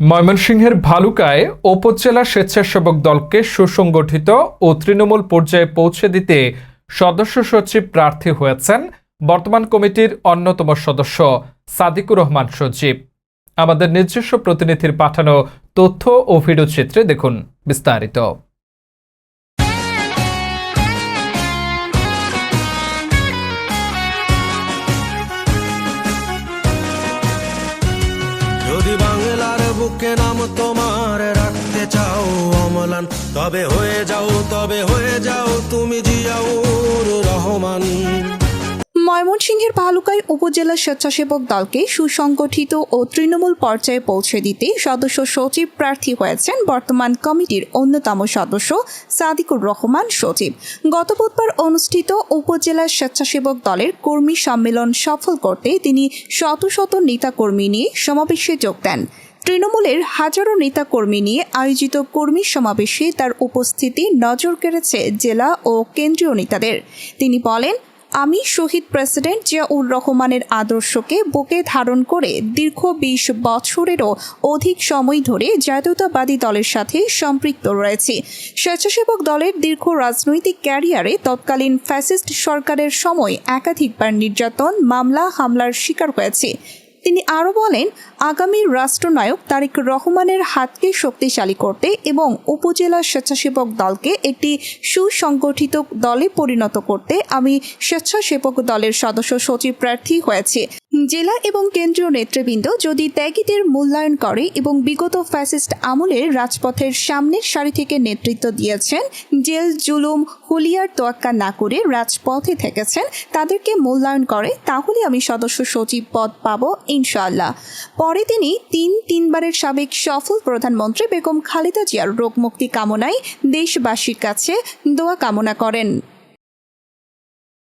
ময়মনসিংহের ভালুকায় উপজেলা স্বেচ্ছাসেবক দলকে সুসংগঠিত ও তৃণমূল পর্যায়ে পৌঁছে দিতে সদস্য সচিব প্রার্থী হয়েছেন বর্তমান কমিটির অন্যতম সদস্য সাদিকুর রহমান সচিব। আমাদের নিজস্ব প্রতিনিধির পাঠানো তথ্য ও ভিডিও চিত্রে দেখুন বিস্তারিত। যদি বাংলার বুকে নাম তোমার রাখতে চাও অমলান তবে হয়ে যাও তবে হয়ে যাও। ময়মনসিংহের ভালুকায় উপজেলা স্বেচ্ছাসেবক দলকে সুসংগঠিত ও তৃণমূল পর্যায়ে পৌঁছে দিতে সদস্য সচিব প্রার্থী হয়েছেন বর্তমান কমিটির অন্যতম সদস্য সাদিকুর রহমান সচিব। গত বুধবার অনুষ্ঠিত উপজেলা স্বেচ্ছাসেবক দলের কর্মী সম্মেলন সফল করতে তিনি শত শত নেতাকর্মী নিয়ে সমাবেশে যোগ দেন। তৃণমূলের হাজারো নেতাকর্মী নিয়ে আয়োজিত কর্মী সমাবেশে তার উপস্থিতি নজর কেড়েছে জেলা ও কেন্দ্রীয় নেতাদের। তিনি বলেন আমি শহীদ প্রেসিডেন্ট জিয়াউর রহমানের আদর্শকে বুকে ধারণ করে দীর্ঘ বিশ বছরেরও অধিক সময় ধরে জাতীয়তাবাদী দলের সাথে সম্পৃক্ত রয়েছে। স্বেচ্ছাসেবক দলের দীর্ঘ রাজনৈতিক ক্যারিয়ারে তৎকালীন ফ্যাসিস্ট সরকারের সময় একাধিকবার নির্যাতন, মামলা, হামলার শিকার হয়েছে। তিনি আরও বলেন, আগামী রাষ্ট্রনায়ক তারেক রহমানের হাতকে শক্তিশালী করতে এবং উপজেলা স্বেচ্ছাসেবক দলকে একটি সুসংগঠিত দলে পরিণত করতে আমি স্বেচ্ছাসেবক দলের সদস্য সচিব প্রার্থী হয়েছি। জেলা এবং কেন্দ্রীয় নেতৃবৃন্দ যদি ত্যাগীদের মূল্যায়ন করে এবং বিগত ফ্যাসিস্ট আমলের রাজপথের সামনের সারি থেকে নেতৃত্ব দিয়েছেন, জেল, জুলুম, হুলিয়ার তোয়াক্কা না করে রাজপথে থেকেছেন, তাদেরকে মূল্যায়ন করে, তাহলে আমি সদস্য সচিব পদ পাবো, ইনশাআল্লাহ। পরে তিনি তিন, তিনবারের সাবেক সফল প্রধানমন্ত্রী বেগম খালেদা জিয়ার রোগমুক্তি কামনায় দেশবাসীর কাছে দোয়া কামনা করেন।